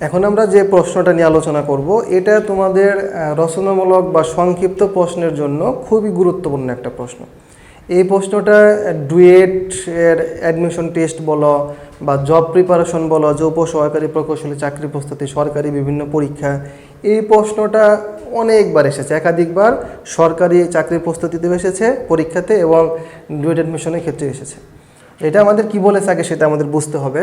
এখন আমরা যে প্রশ্নটা নিয়ে আলোচনা করব, এটা তোমাদের রচনামূলক বা সংক্ষিপ্ত প্রশ্নের জন্য খুবই গুরুত্বপূর্ণ একটা প্রশ্ন। এই প্রশ্নটা ডুয়েট এর অ্যাডমিশন টেস্ট বলো বা জব প্রিপারেশন বলো যে উপসহকারী প্রকৌশলী চাকরি প্রস্তুতি, সরকারি বিভিন্ন পরীক্ষা, এই প্রশ্নটা অনেকবার এসেছে। একাধিকবার সরকারি চাকরির প্রস্তুতিতে এসেছে পরীক্ষাতে এবং ডুয়েট অ্যাডমিশনের ক্ষেত্রে এসেছে। এটা আমাদের কি বলেছে আগে সেটা আমাদের বুঝতে হবে।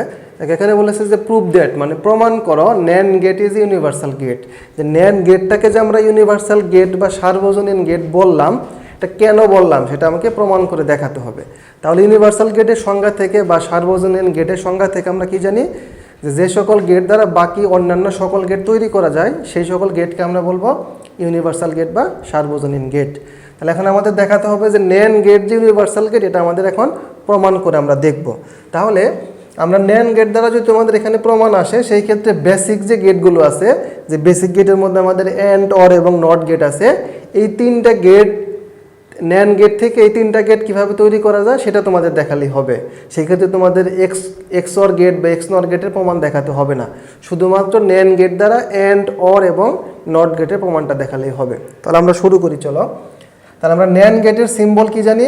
এখানে বলেছে যে প্রুফ দ্যাট মানে প্রমাণ করো NAND gate is universal gate যে ন্যান গেটটাকে যে আমরা ইউনিভার্সাল গেট বা সার্বজনীন গেট বললাম, এটা কেন বললাম সেটা আমাকে প্রমাণ করে দেখাতে হবে। তাহলে ইউনিভার্সাল গেটের সংজ্ঞা থেকে বা সার্বজনীন গেটের সংজ্ঞা থেকে আমরা কি জানি? যে যে সকল গেট দ্বারা বাকি অন্যান্য সকল গেট তৈরি করা যায়, সেই সকল গেটকে আমরা বলব ইউনিভার্সাল গেট বা সার্বজনীন গেট তাহলে এখন আমাদের দেখাতে হবে যে ন্যান গেট যে ইউনিভার্সাল গেট এটা আমাদের এখন প্রমাণ করে আমরা দেখব। তাহলে আমরা ন্যান গেট দ্বারা যদি আমাদের এখানে প্রমাণ আসে, সেই ক্ষেত্রে বেসিক যে গেটগুলো আছে, যে বেসিক গেটের মধ্যে আমাদের অ্যান্ড অর এবং নট গেট আছে, এই তিনটা গেট ন্যান গেট থেকে এই তিনটা গেট কীভাবে তৈরি করা যায়, সেটা তোমাদের দেখালেই হবে। সেই ক্ষেত্রে তোমাদের এক্স এক্স অর গেট বা এক্স নট গেটের প্রমাণ দেখাতে হবে না। শুধুমাত্র ন্যান গেট দ্বারা অ্যান্ড অর এবং নট গেটের প্রমাণটা দেখালেই হবে। তাহলে আমরা শুরু করি, চলো। তাহলে আমরা ন্যান গেটের সিম্বল কি জানি?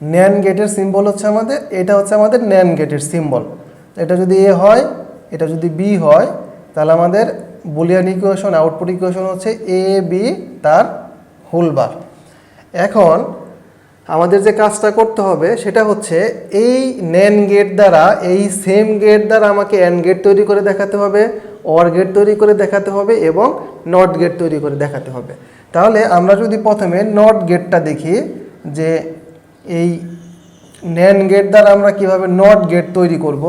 ন্যান গেটের সিম্বল হচ্ছে আমাদের, এটা হচ্ছে আমাদের ন্যান গেটের সিম্বল। এটা যদি এ হয়, এটা যদি বি হয়, তাহলে আমাদের বুলিয়ান ইকুয়েশন আউটপুট ইকুয়েশন হচ্ছে এ, বি, তার হোলবার এখন আমাদের যে কাজটা করতে হবে, সেটা হচ্ছে এই ন্যান গেট দ্বারা, এই সেম গেট দ্বারা আমাকে অ্যান গেট তৈরি করে দেখাতে হবে অর গেট তৈরি করে দেখাতে হবে, এবং নট গেট তৈরি করে দেখাতে হবে। তাহলে আমরা যদি প্রথমে নট গেটটা দেখি, যে এই ন্যান গেট দ্বারা আমরা কীভাবে নট গেট তৈরি করব?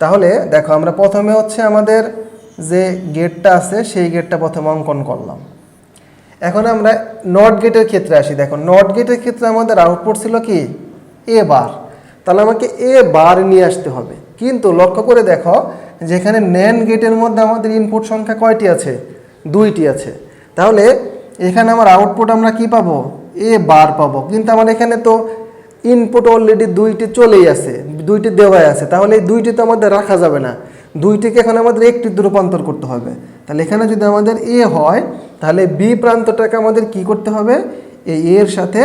তাহলে দেখো, আমরা প্রথমে হচ্ছে আমাদের যে গেটটা আছে, সেই গেটটা প্রথমে অঙ্কন করলাম। এখন আমরা নট গেটের ক্ষেত্রে আসি। দেখো নট গেটের ক্ষেত্রে আমাদের আউটপুট ছিল কি? এ বার তাহলে আমাকে এ বার নিয়ে আসতে হবে। কিন্তু লক্ষ্য করে দেখো, যেখানে ন্যান গেটের মধ্যে আমাদের ইনপুট সংখ্যা কয়টি আছে? দুইটি আছে। তাহলে এখানে আমার আউটপুট আমরা কি পাবো? এ বার পাবো। কিন্তু আমার এখানে তো ইনপুট অলরেডি দুইটি চলেই আছে, দুইটি দেওয়াই আছে। তাহলে এই দুইটি তো আমাদের রাখা যাবে না। দুইটিকে এখন আমাদের একটিতে রূপান্তর করতে হবে। তাহলে এখানে যদি আমাদের এ হয়, তাহলে বি প্রান্তটাকে আমাদের কি করতে হবে? এই এর সাথে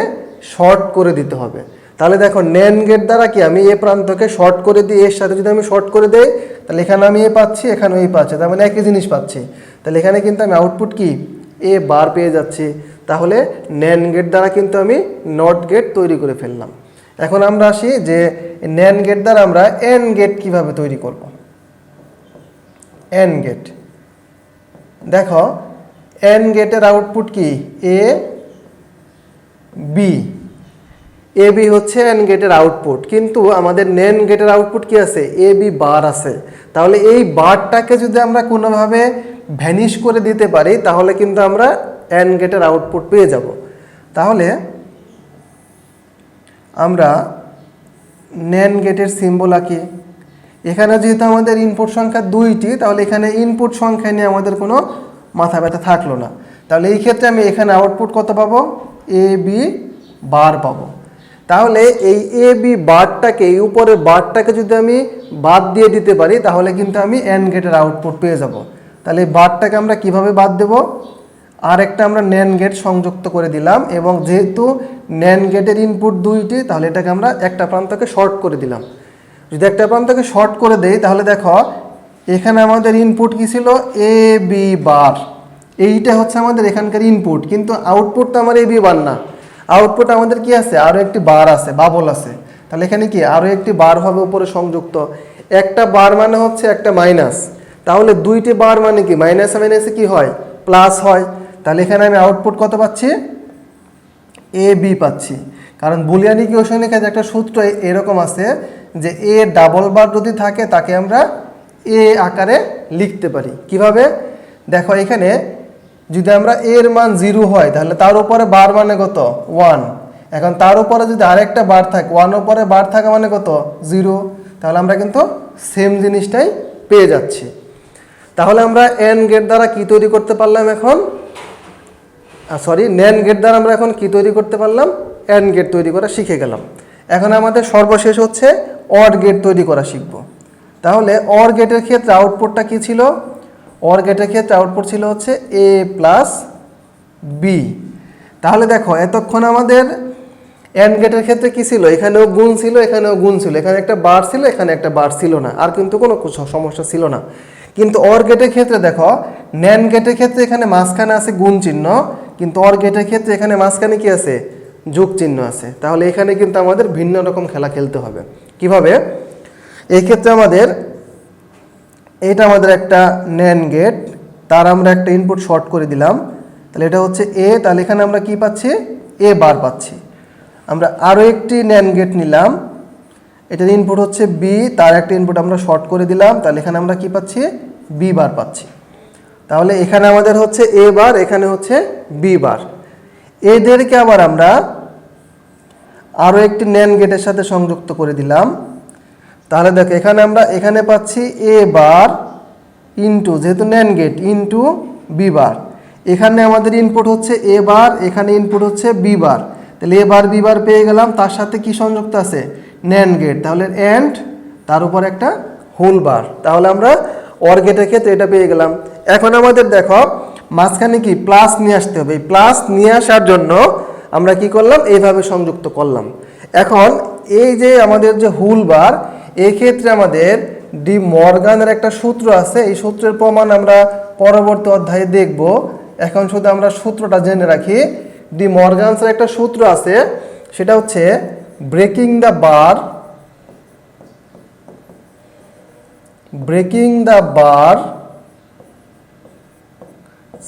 শর্ট করে দিতে হবে। তাহলে দেখো ন্যান গেট দ্বারা কি আমি এ প্রান্তকে শর্ট করে দিই এর সাথে যদি আমি শর্ট করে দেই, তাহলে এখানে আমি এ পাচ্ছি এখানে এই পাচ্ছি। তার মানে একই জিনিস পাচ্ছি। তাহলে এখানে কিন্তু আমি আউটপুট কি? এ বার পেয়ে যাচ্ছি। তাহলে ন্যান গেট দ্বারা কিন্তু আমি নট গেট তৈরি করে ফেললাম। এখন আমরা আসি যে ন্যান গেট দ্বারা আমরা এন গেট কীভাবে তৈরি করব। এন গেট দেখো এন গেটের আউটপুট কি? এ বি এ বি হচ্ছে এন গেটের আউটপুট কিন্তু আমাদের নেন গেটের আউটপুট কি আছে? এ বি বার আছে। তাহলে এই বারটাকে যদি আমরা কোনোভাবে ভ্যানিশ করে দিতে পারি, তাহলে কিন্তু আমরা এন গেটের আউটপুট পেয়ে যাব। তাহলে আমরা নেন গেটের সিম্বল আঁকি। এখানে যেহেতু আমাদের ইনপুট সংখ্যা দুইটি, তাহলে এখানে ইনপুট সংখ্যা নিয়ে আমাদের কোনো মাথা ব্যথা থাকল না। তাহলে এই ক্ষেত্রে আমি এখানে আউটপুট কত পাবো? এ বি বার পাবো। তাহলে এই এ বি বারটাকে, এই উপরের বারটাকে যদি আমি বাদ দিয়ে দিতে পারি, তাহলে কিন্তু আমি এন গেটের আউটপুট পেয়ে যাব। তাহলে এই বারটাকে আমরা কীভাবে বাদ দেব? আর একটা আমরা ন্যান গেট সংযুক্ত করে দিলাম এবং যেহেতু ন্যান গেটের ইনপুট দুইটি, তাহলে এটাকে আমরা একটা প্রান্তকে শর্ট করে দিলাম। যদি একটা প্রান্তকে শর্ট করে দেই, তাহলে দেখো, এখানে আমাদের ইনপুট কী ছিল? এ বি বার এইটা হচ্ছে আমাদের এখানকার ইনপুট কিন্তু আউটপুট তো আমার এ বি বার না। আউটপুট আমাদের কি আছে? আরও একটি বার আছে বাবল আছে। তাহলে এখানে কি? আরও একটি বার হবে উপরে সংযুক্ত। একটা বার মানে হচ্ছে একটা মাইনাস তাহলে দুইটি বার মানে কি? মাইনাস মাইনাসে কি হয়? প্লাস হয়। তাহলে এখানে আমি আউটপুট কত পাচ্ছি? এ বি পাচ্ছি। কারণ বুলিয়ান ইকুয়েশনের কাছে একটা সূত্র এরকম আছে যে এ ডাবল বার যদি থাকে, তাকে আমরা এ আকারে লিখতে পারি। কীভাবে? দেখো এখানে যদি আমরা এর মান জিরো হয়, তাহলে তার উপরে বার মানে কত? ওয়ান এখন তার উপরে যদি আরেকটা বার থাকে ওয়ান উপরে বার থাকা মানে কত? জিরো তাহলে আমরা কিন্তু সেম জিনিসটাই পেয়ে যাচ্ছি। তাহলে আমরা এন গেট দ্বারা কি তৈরি করতে পারলাম এখন? সরি ন্যান গেট দ্বারা আমরা এখন কি তৈরি করতে পারলাম? অ্যান গেট তৈরি করা শিখে গেলাম। এখন আমাদের সর্বশেষ হচ্ছে অড গেট তৈরি করা শিখব। তাহলে অর গেটের ক্ষেত্রে আউটপুটটা কি ছিল? অর গেটের ক্ষেত্রে আউটপুট ছিল হচ্ছে এ প্লাস বি তাহলে দেখো, এতক্ষণ আমাদের অ্যান্ড গেটের ক্ষেত্রে কী ছিল? এখানেও গুণ ছিল, এখানেও গুণ ছিল। এখানে একটা বার ছিল, এখানে একটা বার ছিল না। আর কিন্তু কোনো সমস্যা ছিল না। কিন্তু অর গেটের ক্ষেত্রে দেখো ন্যান গেটের ক্ষেত্রে এখানে মাঝখানে আছে গুণ চিহ্ন। কিন্তু অর গেটের ক্ষেত্রে এখানে মাঝখানে কি আছে? যোগ চিহ্ন আছে। তাহলে এখানে কিন্তু আমাদের ভিন্ন রকম খেলা খেলতে হবে। কীভাবে? এই ক্ষেত্রে আমাদের এটা আমাদের একটা ন্যান গেট তার আমরা একটা ইনপুট শর্ট করে দিলাম। তাহলে এটা হচ্ছে এ তাহলে এখানে আমরা কি পাচ্ছি? এ বার পাচ্ছি। আমরা আরও একটি ন্যান গেট নিলাম। এটার ইনপুট হচ্ছে বি তার একটা ইনপুট আমরা শর্ট করে দিলাম। তাহলে এখানে আমরা কি পাচ্ছি? বি বার পাচ্ছি। তাহলে এখানে আমাদের হচ্ছে এ বার, এখানে হচ্ছে বি বার। এদেরকে আবার আমরা আরও একটি ন্যান গেটের সাথে সংযুক্ত করে দিলাম। তাহলে দেখো, এখানে আমরা এখানে পাচ্ছি এ বার ইনটু যেহেতু NAND gate into B bar. এখানে আমাদের ইনপুট হচ্ছে এ বার, এখানে ইনপুট হচ্ছে বি বার। তাহলে এ বার বি বার পেয়ে গেলাম, তার সাথে কি সংযুক্ত আছে? ন্যান গেট তাহলে অ্যান্ড তার উপর একটা হোল বার তাহলে আমরা অর ক্ষেত্রে এটা পেয়ে গেলাম। এখন আমাদের দেখো, মাঝখানে কি? প্লাস নিয়ে আসতে হবে। এই প্লাস নিয়ে আসার জন্য আমরা কি করলাম? এইভাবে সংযুক্ত করলাম। এখন এই যে আমাদের যে হুল বার এই ক্ষেত্রে আমাদের ডি মর্গানের একটা সূত্র আছে। এই সূত্রের প্রমাণ আমরা পরবর্তী অধ্যায়ে দেখব। এখন শুধু আমরা সূত্রটা জেনে রাখি। ডি মর্গানসের একটা সূত্র আছে। সেটা হচ্ছে breaking the bar breaking the bar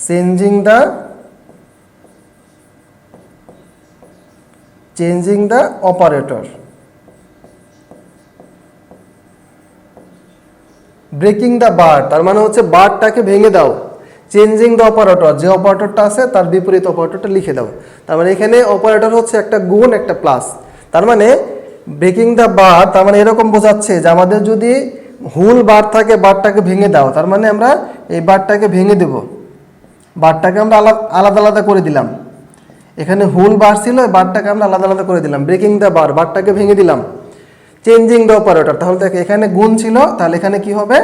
changing the changing the operator breaking the bar তার মানে হচ্ছে বারটাকে ভেঙে দাও। চেঞ্জিং দ্য অপারেটর যে অপারেটরটা আছে, তার বিপরীত অপারেটরটা লিখে দাও। তার মানে এখানে অপারেটর হচ্ছে একটা গুণ, একটা প্লাস তার মানে ব্রেকিং দ্য বার তার মানে এরকম বোঝাচ্ছে যে আমাদের যদি হুল বার থাকে বারটাকে ভেঙে দাও। তার মানে আমরা এই বারটাকে ভেঙে দেব। বারটাকে আমরা আলাদা আলাদা আলাদা করে দিলাম। এখানে হুল বার ছিল বারটাকে আমরা আলাদা আলাদা করে দিলাম। ব্রেকিং দ্য বার বারটাকে ভেঙে দিলাম। চেঞ্জিং দ্য অপারেটর তাহলে দেখো এখানে গুণ ছিল, তাহলে এখানে কি হবে?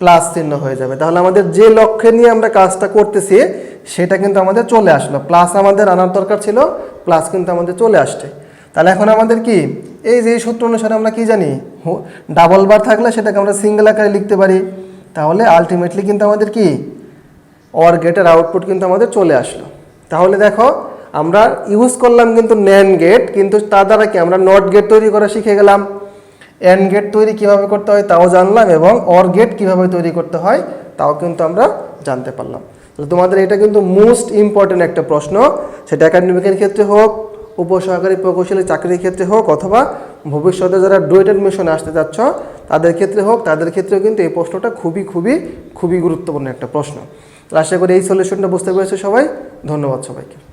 প্লাস চিহ্ন হয়ে যাবে। তাহলে আমাদের যে লক্ষ্যে নিয়ে আমরা কাজটা করতেছি, সেটা কিন্তু আমাদের চলে আসলো। প্লাস আমাদের আনার দরকার ছিল প্লাস কিন্তু আমাদের চলে আসছে। তাহলে এখন আমাদের কি? এই যে সূত্র অনুসারে আমরা কি জানি? ডাবল বার থাকলে সেটাকে আমরা সিঙ্গেল আকারে লিখতে পারি। তাহলে আলটিমেটলি কিন্তু আমাদের কি? অর গেটের আউটপুট কিন্তু আমাদের চলে আসলো। তাহলে দেখো, আমরা ইউজ করলাম কিন্তু ন্যান গেট কিন্তু তার দ্বারা কি আমরা নট গেট তৈরি করা শিখে গেলাম। অ্যান গেট তৈরি কীভাবে করতে হয় তাও জানলাম এবং অর গেট কীভাবে তৈরি করতে হয় তাও কিন্তু আমরা জানতে পারলাম। তাহলে তোমাদের এটা কিন্তু মোস্ট ইম্পর্টেন্ট একটা প্রশ্ন। সেটা একাডেমিকের ক্ষেত্রে হোক উপসহকারী প্রকৌশলী চাকরির ক্ষেত্রে হোক অথবা ভবিষ্যতে যারা ডুয়েট অ্যাডমিশনে আসতে চাচ্ছ, তাদের ক্ষেত্রে হোক, তাদের ক্ষেত্রেও কিন্তু এই প্রশ্নটা খুবই খুবই খুবই গুরুত্বপূর্ণ একটা প্রশ্ন। আশা করি এই সলিউশনটা বুঝতে পেরেছে সবাই। ধন্যবাদ সবাইকে।